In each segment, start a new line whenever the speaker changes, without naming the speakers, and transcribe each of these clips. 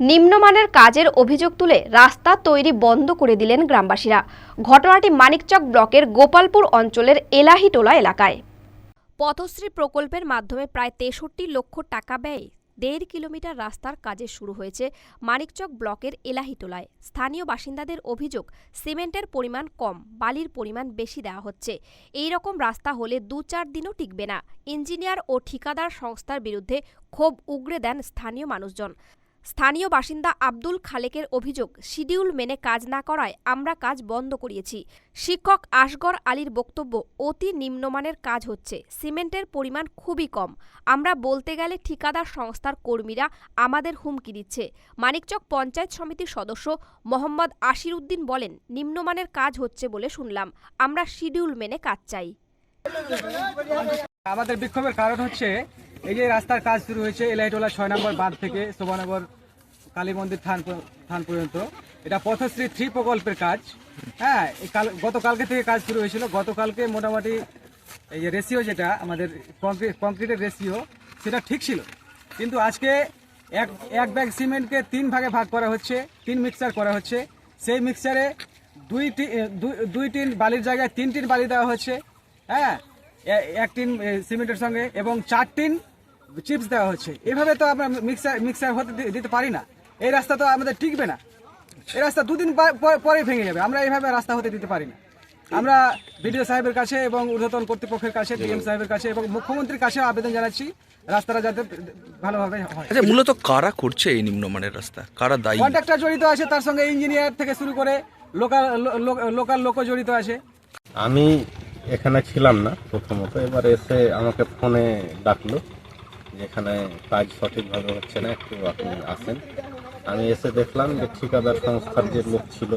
নিম্নমানের কাজের অভিযোগ তুলে রাস্তা তৈরি বন্ধ করে দিলেন গ্রামবাসীরা। ঘটনাটি মানিকচক ব্লকের গোপালপুর অঞ্চলের এলাহিটোলা এলাকায়। পথশ্রী প্রকল্পের মাধ্যমে প্রায় তেষট্টি লক্ষ টাকা ব্যয়ে দেড় কিলোমিটার রাস্তার কাজে শুরু হয়েছে মানিকচক ব্লকের এলাহিটোলায়। স্থানীয় বাসিন্দাদের অভিযোগ, সিমেন্টের পরিমাণ কম, বালির পরিমাণ বেশি দেওয়া হচ্ছে। এই রকম রাস্তা হলে দু চার দিনও টিকবে না। ইঞ্জিনিয়ার ও ঠিকাদার সংস্থার বিরুদ্ধে ক্ষোভ উগরে দেন স্থানীয় মানুষজন। স্থানীয় বাসিন্দা আব্দুল খালেকের অভিযোগ, শিডিউল মেনে কাজ না করায় আমরা কাজ বন্ধ করিয়েছি। শিক্ষক আসগর আলীর বক্তব্য, অতি নিম্নমানের কাজ হচ্ছে। সিমেন্টের পরিমাণ খুবই কম। আমরা বলতে গেলে ঠিকাদার সংস্থার কর্মীরা আমাদের হুমকি দিচ্ছে। মানিকচক পঞ্চায়েত সমিতির সদস্য মোহাম্মদ আশির উদ্দিন বলেন, নিম্নমানের কাজ হচ্ছে বলে শুনলাম। আমরা শিডিউল মেনে কাজ চাই।
আমাদের বিক্ষোভের কারণ হচ্ছে এই যে রাস্তার কাজ শুরু হয়েছে, এলাইটোলা ছয় নম্বর বাঁধ থেকে শোভানগর, কালী মন্দির থান থান পর্যন্ত। এটা পথশ্রী থ্রি প্রকল্পের কাজ। হ্যাঁ কাল গতকালকে থেকে কাজ শুরু হয়েছিল। গতকালকে মোটামুটি এই যে রেশিও যেটা, আমাদের কংক্রিট কংক্রিটের রেশিও সেটা ঠিক ছিল। কিন্তু আজকে এক এক ব্যাগ সিমেন্টকে তিন ভাগে ভাগ করা হচ্ছে, তিন মিক্সচার করা হচ্ছে। সেই মিক্সচারে দুই টি- দুই- দুই টিন বালির জায়গায় তিন টিন বালি দেওয়া হচ্ছে। হ্যাঁ এক টিন সিমেন্টের সঙ্গে এবং চার টিন চিপস দেওয়া হচ্ছে। এভাবে তো আমরা মিক্সার মিক্সার হতে দিতে পারি না। এই রাস্তা তো আমাদের টিকবে না। এই রাস্তা দুদিন পরে ভেঙে যাবে। আমরা এইভাবে রাস্তা হতে দিতে পারি না। আমরা বিডিও সাহেবের কাছে এবং ঊর্ধ্বতন কর্তৃপক্ষের কাছে ডিএম সাহেবের কাছে এবং মুখ্যমন্ত্রীর কাছে আবেদন জানাচ্ছি রাস্তাটা যাতে ভালোভাবে হয়।
আচ্ছা মূলত কারা করছে এই নিম্নমানের রাস্তা? কারা দায়ী?
কন্ট্রাক্টর জড়িত আছে তার সঙ্গে ইঞ্জিনিয়ার থেকে শুরু করে লোকাল লোকাল লোকও জড়িত আছে।
আমি এখানে ছিলাম না প্রথমত। এবার এসে আমাকে ফোনে ডাকলো। যে এখানে কাজ সঠিকভাবে হচ্ছে না একটু আপনি আসেন। আমি এসে দেখলাম যে ঠিকাদার সংস্থার যে লোক ছিল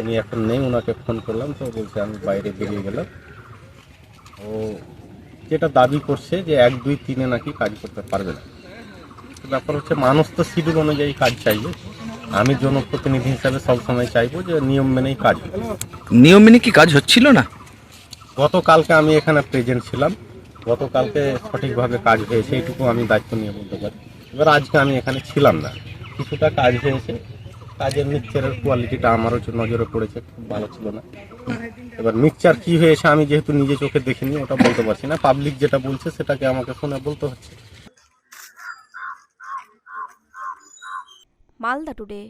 উনি এখন নেই ওনাকে ফোন করলাম তো বলছে আমি বাইরে বেরিয়ে গেলাম। ও যেটা দাবি করছে যে এক দুই তিনে নাকি কাজ করতে পারবে না। ব্যাপার হচ্ছে মানুষ তো শিডিউল অনুযায়ী কাজ চাইবে। আমি জনপ্রতিনিধি হিসাবে সবসময় চাইব যে নিয়ম মেনেই কাজ।
নিয়ম মেনে কি কাজ হচ্ছিল না?
গতকালকে আমি এখানে প্রেজেন্ট ছিলাম। গতকালকে সঠিকভাবে কাজ হয়েছে এইটুকু আমি দায়িত্ব নিয়ে বলতে পারি। এবার আজকে আমি এখানে ছিলাম না। কিছুটা কাজ হয়েছে, কাজের মিক্সচারের কোয়ালিটিটা আমারও নজরে পড়েছে, খুব ভালো ছিল না। এবার মিক্সচার কি হয়েছে আমি যেহেতু নিজে চোখে দেখিনি, ওটা বলতে পারছি না। পাবলিক যেটা বলছে সেটাকে আমাকে ফোনে বলতে হচ্ছে।
মালদা টুডে